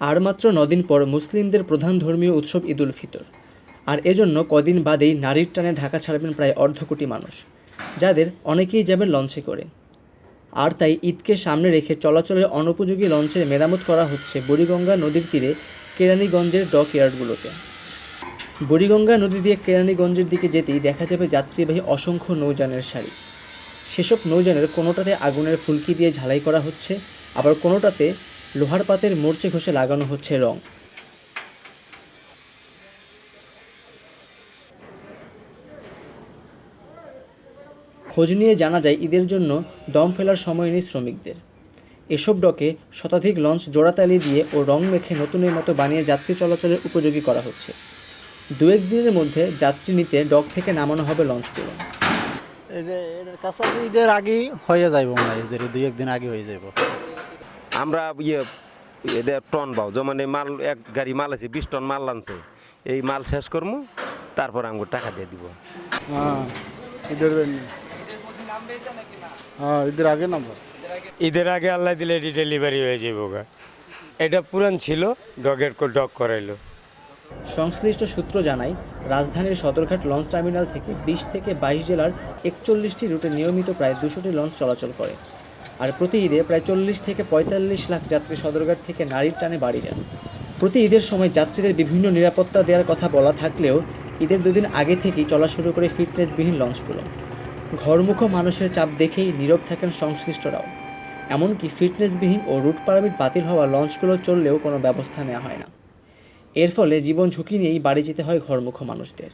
আর মাত্র নদিন পর মুসলিমদের প্রধান ধর্মীয় উৎসব ঈদুল ফিতর। আর এজন্য কদিন বাদেই নারীর টানে ঢাকা ছাড়বেন প্রায় অর্ধ কোটি মানুষ, যাদের অনেকেই যাবেন লঞ্চে করে। আর তাই ঈদকে সামনে রেখে চলাচলের অনুপযোগী লঞ্চের মেরামত করা হচ্ছে বুড়িগঙ্গা নদীর তীরে কেরানীগঞ্জের ডক ইয়ার্ডগুলোতে বুড়িগঙ্গা নদী দিয়ে কেরানীগঞ্জের দিকে যেতেই দেখা যাবে যাত্রীবাহী অসংখ্য নৌযানের সারি। সেসব নৌযানের কোনোটাতে আগুনের ফুলকি দিয়ে ঝালাই করা হচ্ছে, আবার কোনোটাতে লোহার পাতের মরচে ঘষে লাগানো হচ্ছে রং। খোঁজ নিয়ে জানা যায়, ঈদের জন্য দম ফেলার সময় নেই শ্রমিকদের। এসব ডকে শতাধিক লঞ্চ জোড়াতালি দিয়ে ও রং মেখে নতুনের মতো বানিয়ে যাত্রী চলাচলের উপযোগী করা হচ্ছে। দু এক দিনের মধ্যে যাত্রী নিতে ডক থেকে নামানো হবে লঞ্চগুলো। ঈদের আগেই হয়ে যাইব মনে হয়, ঈদের দুই একদিন আগে হয়ে যাইব। আমরা ইয়ে এটা টন পাও যেমন এই মাল এক গাড়ি মাল আছে বিশ টন মাল আনছে এই মাল শেষ করব তারপর আমাকে টাকা দিয়ে দিব। হ্যাঁ ঈদের হ্যাঁ ঈদের আগে নাম্বার ঈদের আগে আল্লাহ দিলে এটি ডেলিভারি হয়ে যাবে গা। এটা পুরান ছিল ডগের ডগ করাইলো। সংশ্লিষ্ট সূত্র জানায় রাজধানীর সদরঘাট লঞ্চ টার্মিনাল থেকে বিশ থেকে বাইশ জেলার একচল্লিশটি রুটে নিয়মিত প্রায় দুশোটি লঞ্চ চলাচল করে। আর প্রতি ঈদে প্রায় চল্লিশ থেকে পঁয়তাল্লিশ লাখ যাত্রী সদরঘাট থেকে নারীর টানে বাড়ি যান প্রতি ঈদের সময় যাত্রীদের বিভিন্ন নিরাপত্তা দেওয়ার কথা বলা থাকলেও ঈদের দুদিন আগে থেকেই চলা শুরু করে ফিটনেসবিহীন লঞ্চগুলো। ঘরমুখো মানুষের চাপ দেখেই নীরব থাকেন সংশ্লিষ্টরাও। এমনকি ফিটনেসবিহীন ও রুট পারমিট বাতিল হওয়া লঞ্চগুলো চললেও কোনো ব্যবস্থা নেওয়া হয় না। এর ফলে জীবন ঝুঁকি নিয়েই বাড়ি যেতে হয় ঘরমুখো মানুষদের।